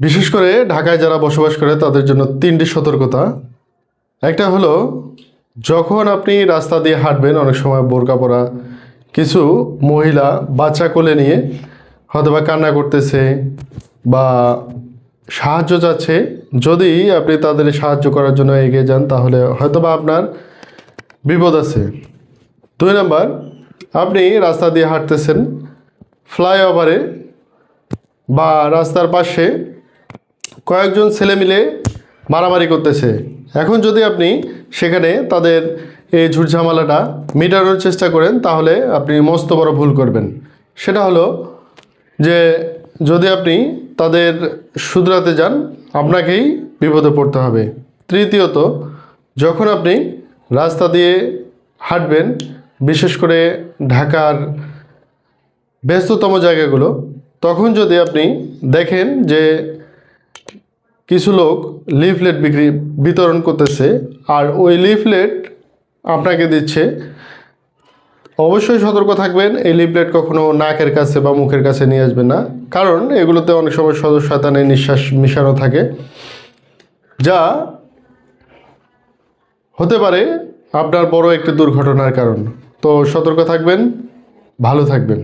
বিশেষ করে ঢাকায় যারা বসবাস করে, তাদের জন্য তিনটি সতর্কতা। একটা হলো, যখন আপনি রাস্তা দিয়ে হাঁটবেন, অনেক সময় বোরকা পরা কিছু মহিলা বাচ্চা কোলে নিয়ে হয়তোবা কান্না করতেছে বা সাহায্য চাচ্ছে, যদি আপনি তাদের সাহায্য করার জন্য এগিয়ে যান, তাহলে হয়তোবা আপনার বিপদ আছে। দুই নাম্বার, আপনি রাস্তা দিয়ে হাঁটতেছেন, ফ্লাইওভারে বা রাস্তার পাশে কয়েকজন ছেলে মিলে মারামারি করতেছে। এখন যদি আপনি সেখানে তাদের এই ঝুটঝামালাটা মেটানোর চেষ্টা করেন, তাহলে আপনি মস্ত বড় ভুল করবেন। সেটা হলো যে যদি আপনি তাদের শুধরাতে যান, আপনাকেই বিপদে পড়তে হবে। তৃতীয়ত, যখন আপনি রাস্তা দিয়ে হাঁটবেন, বিশেষ করে ঢাকার ব্যস্ততম জায়গাগুলো, তখন যদি আপনি দেখেন যে কিছু লোক লিফলেট বিক্রি, বিতরণ করতেছে, আর ওই লিফলেট আপনাকে দিচ্ছে। অবশ্যই সতর্ক থাকবেন, এই লিফলেট কখনো নাকের কাছে বা মুখের কাছে নিয়ে আসবেন না, কারণ এগুলোতে অনেক সময় সদস্য শয়তানের নিঃশ্বাস মিশানো থাকে। যা হতে পারে আপনার বড় একটি দুর্ঘটনার কারণ। তো সতর্ক থাকবেন, ভালো থাকবেন।